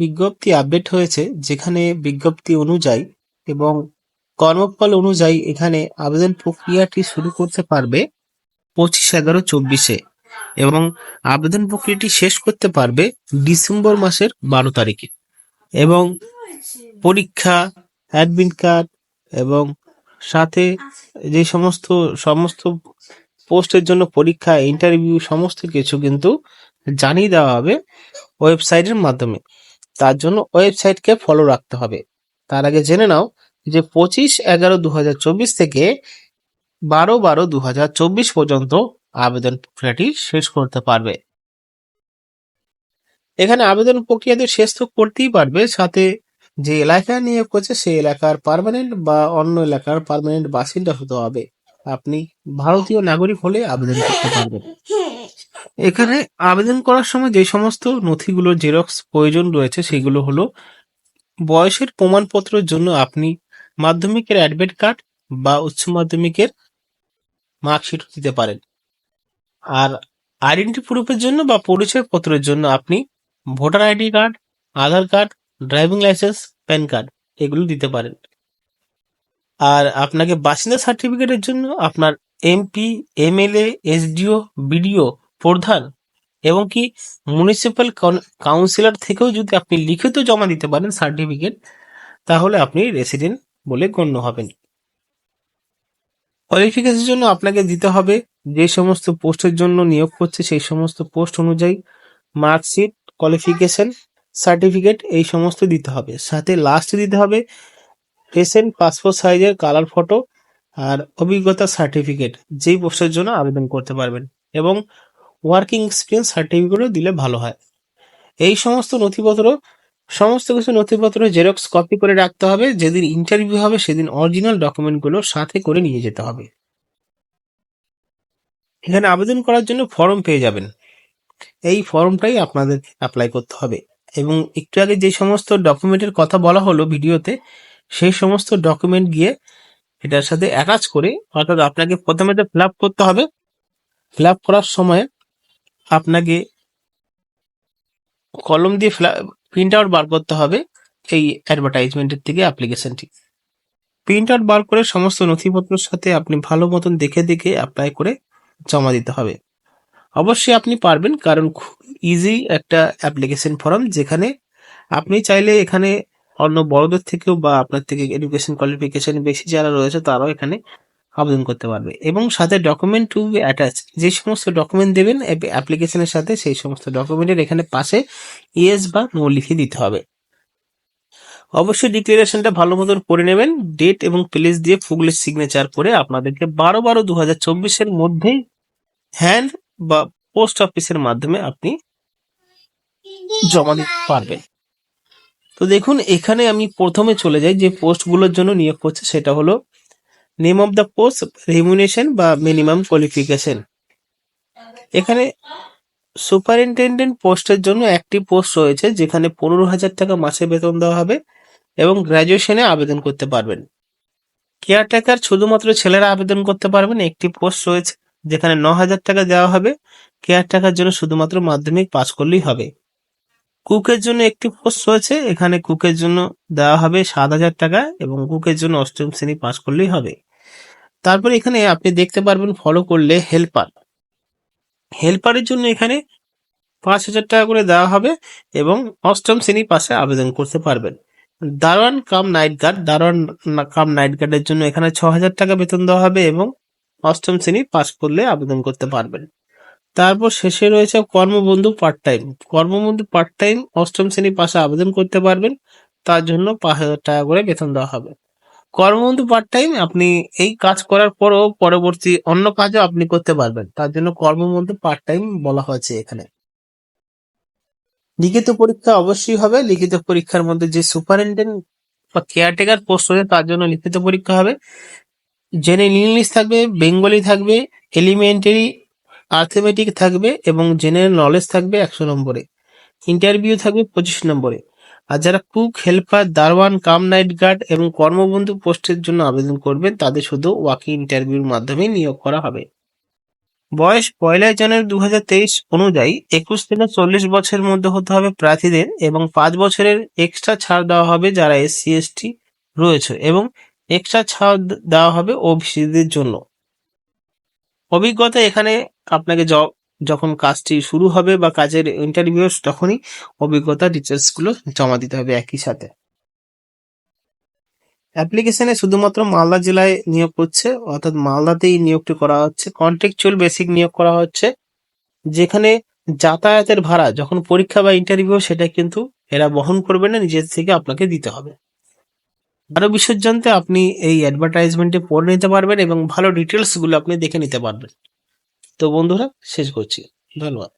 বিজ্ঞপ্তি আপডেট হয়েছে যেখানে বিজ্ঞপ্তি অনুযায়ী এবং কর্মফল অনুযায়ী এখানে আবেদন প্রক্রিয়াটি শুরু করতে পারবে পঁচিশ এগারো চব্বিশে এবং আবেদন প্রক্রিয়াটি শেষ করতে পারবে ডিসেম্বর মাসের বারো তারিখে এবং পরীক্ষা অ্যাডমিট কার্ড এবং সাথে যে সমস্ত সমস্ত পোস্টের জন্য পরীক্ষা ইন্টারভিউ সমস্ত কিছু কিন্তু জানিয়ে দেওয়া হবে ওয়েবসাইটের মাধ্যমে। তার জন্য ওয়েবসাইটকে ফলো রাখতে হবে। তার আগে জেনে নাও যে পঁচিশ এগারো দু থেকে বারো বারো দু পর্যন্ত আবেদন প্রক্রিয়াটি শেষ করতে পারবে। এখানে আবেদন প্রক্রিয়াতে শেষ তো করতেই পারবে, সাথে যে এলাকায় নিয়োগ করছে সেই এলাকার পারমানেন্ট বা অন্য এলাকার পারমানেন্ট বাসিন্দা হতে হবে। আপনি ভারতীয় নাগরিক হলে আবেদন করতে পারবেন। এখানে আবেদন করার সময় যে সমস্ত নথিগুলো জেরক্স প্রয়োজন রয়েছে, সেগুলো হলো বয়সের প্রমাণপত্রের জন্য আপনি মাধ্যমিকের অ্যাডমিট কার্ড বা উচ্চ মাধ্যমিকের মার্কশিট দিতে পারেন। আর আইডেন্টি প্রুফের জন্য বা পরিচয় পত্রের জন্য আপনি voter ID card, Aadhaar card, driving licence, PAN card এগুলো দিতে পারেন। আর আপনাকে বাসিন্দা সার্টিফিকেটের জন্য আপনার এমপি, এমএলএ, এসডিও, বিডিও প্রধান এবং কি মিউনিসিপ্যাল কাউন্সিলর থেকেও যদি আপনি লিখিত জমা দিতে পারেন সার্টিফিকেট তাহলে আপনি রেসিডেন্ট বলে গণ্য হবেন। কোয়ালিফিকেশনের জন্য আপনাকে দিতে হবে যে সমস্ত পোস্টের জন্য নিয়োগ করছে সেই সমস্ত পোস্ট অনুযায়ী মার্কশিট কোয়ালিফিকেশন সার্টিফিকেট এই সমস্ত দিতে হবে। সাথে লাস্টে দিতে হবে রিসেন্ট পাসপোর্ট সাইজের কালার ফটো আর অভিজ্ঞতা সার্টিফিকেট যেই পোস্টের জন্য আবেদন করতে পারবেন। এবং ওয়ার্কিং এক্সপিরিয়েন্স সার্টিফিকেটও দিলে ভালো হয়। এই সমস্ত নথিপত্র, সমস্ত কিছু নথিপত্র জেরক্স কপি করে রাখতে হবে। যেদিন ইন্টারভিউ হবে, সেদিন অরিজিনাল ডকুমেন্টগুলো সাথে করে নিয়ে যেতে হবে। এখানে আবেদন করার জন্য ফর্ম পেয়ে যাবেন। এই ফর্মটাই আপনাদের অ্যাপ্লাই করতে হবে। এবং একটু আগে যে সমস্ত ডকুমেন্টের কথা বলা হলো ভিডিওতে, সেই সমস্ত ডকুমেন্ট গিয়ে এটার সাথে অ্যাটাচ করে, অর্থাৎ আপনাকে প্রথমে ফিল করতে হবে। ফিল করার সময় আপনাকে কলম দিয়ে প্রিন্ট আউট বার করতে হবে এই অ্যাডভার্টাইজমেন্টের থেকে অ্যাপ্লিকেশনটি প্রিন্ট আউট বার করে সমস্ত নথিপত্রের সাথে আপনি ভালো মতন দেখে দেখে অ্যাপ্লাই করে জমা দিতে হবে। অবশ্যই আপনি পারবেন, কারণ খুব ইজি একটা অ্যাপ্লিকেশন ফর্ম যেখানে আপনি চাইলে এখানে অন্য বড়দের থেকেও বা আপনার থেকে এডুকেশন কোয়ালিফিকেশন বেশি যারা রয়েছে তারাও এখানে আবেদন করতে পারবে। এবং সাথে ডকুমেন্ট টু বি অ্যাটাচ যে সমস্ত ডকুমেন্ট দেবেন অ্যাপ্লিকেশনের সাথে সেই সমস্ত ডকুমেন্টের এখানে পাশে ইয়েস বা নো লিখে দিতে হবে। অবশ্যই ডিক্লারেশনটা ভালো মতন করে নেবেন। ডেট এবং প্লেস দিয়ে ফুগলের সিগনেচার করে আপনাদেরকে বারো বারো দু হাজার চব্বিশের মধ্যেই হ্যান্ড বা পোস্ট অফিসের মাধ্যমে আপনি জমা দিতে পারবেন। তো দেখুন, এখানে আমি প্রথমে চলে যাই যে পোস্টগুলোর জন্য নিয়োগ করছে, সেটা হলো name of the post remuneration বা মিনিমাম কোয়ালিফিকেশন এখানে সুপারিনটেন্ডেন্ট পোস্টের জন্য একটি পোস্ট রয়েছে, যেখানে পনেরো হাজার টাকা মাসে বেতন দেওয়া হবে এবং গ্র্যাজুয়েশনে আবেদন করতে পারবেন। কেয়ারটেকার শুধুমাত্র ছেলেরা আবেদন করতে পারবেন, একটি পোস্ট রয়েছে, যেখানে ন হাজার টাকা দেওয়া হবে। কেয়ারটেকার জন্য শুধুমাত্র মাধ্যমিক পাস করলেই হবে। কুকের জন্য একটি পোস্ট রয়েছে, এখানে কুকের জন্য দেওয়া হবে সাত হাজার টাকা এবং কুকের জন্য অষ্টম শ্রেণি পাস করলেই হবে। তারপর এখানে আপনি দেখতে পারবেন ফলো করলে হেল্পার হেল্পারের জন্য এখানে পাঁচ হাজার টাকা করে দেওয়া হবে এবং অষ্টম শ্রেণি পাশে আবেদন করতে পারবেন। দারোয়ান কাম নাইট গার্ড, দারোয়ান কাম নাইট গার্ডের জন্য এখানে ছ হাজার টাকা বেতন দেওয়া হবে এবং অষ্টম শ্রেণি পাস করলে আবেদন করতে পারবেন। তারপর শেষে রয়েছে Karmabandhu part time Karmabandhu part time অষ্টম শ্রেণি পাশে আবেদন করতে পারবেন। তার জন্য পাঁচ হাজার টাকা করে বেতন দেওয়া হবে। কর্মবন্ধু পার্ট টাইম আপনি এই কাজ করার পরও পরবর্তী অন্য কাজও আপনি করতে পারবেন। তার জন্য কর্মবন্ধু পার্ট টাইম বলা হয়েছে এখানে। লিখিত পরীক্ষা অবশ্যই হবে। লিখিত পরীক্ষার মধ্যে যে সুপারিনটেন্ডেন্ট বা কেয়ারটেকার পোস্ট রয়েছে, তার জন্য লিখিত পরীক্ষা হবে। জেনারেল ইংলিশ থাকবে, বেঙ্গলি থাকবে এলিমেন্টারি আর্থমেটিক থাকবে এবং জেনারেল নলেজ থাকবে একশো নম্বরে। ইন্টারভিউ থাকবে পঁচিশ নম্বরে। আর যারা কুক, হেল্পার দারওয়ান কাম নাইট গার্ড এবং কর্মবন্ধু পোস্টের জন্য আবেদন করবেন, তাদের শুধু ওয়াকিং ইন্টারভিউর মাধ্যমে নিয়োগ করা হবে। বয়স পয়লা জানুয়ারি দু হাজার তেইশ অনুযায়ী একুশ থেকে চল্লিশ বছরের মধ্যে হতে হবে প্রার্থীদের এবং পাঁচ বছরের এক্সট্রা ছাড় দেওয়া হবে যারা এসসি, এসটি রয়েছে এবং এক্সট্রা ছাড় দেওয়া হবে ওবিসিদের জন্য। অভিজ্ঞতা এখানে আপনাকে য- যখন কাজটি শুরু হবে বা কাজের ইন্টারভিউ তখনই অভিজ্ঞতা ডিটেলসগুলো জমা দিতে হবে একই সাথে। অ্যাপ্লিকেশনে শুধুমাত্র মালদা জেলায় নিয়োগ করছে অর্থাৎ মালদাতেই নিয়োগটি করা হচ্ছে। কন্ট্রাকচুয়াল বেসিক নিয়োগ করা হচ্ছে, যেখানে যাতায়াতের ভাড়া যখন পরীক্ষা বা ইন্টারভিউ সেটা কিন্তু এরা বহন করবে না, নিজের থেকে আপনাকে দিতে হবে। আরও বিশেষ জানতে আপনি এই অ্যাডভার্টাইজমেন্টে পড়ে নিতে পারবেন এবং ভালো ডিটেলসগুলো আপনি দেখে নিতে পারবেন। তো বন্ধুরা শেষ করছি। ধন্যবাদ।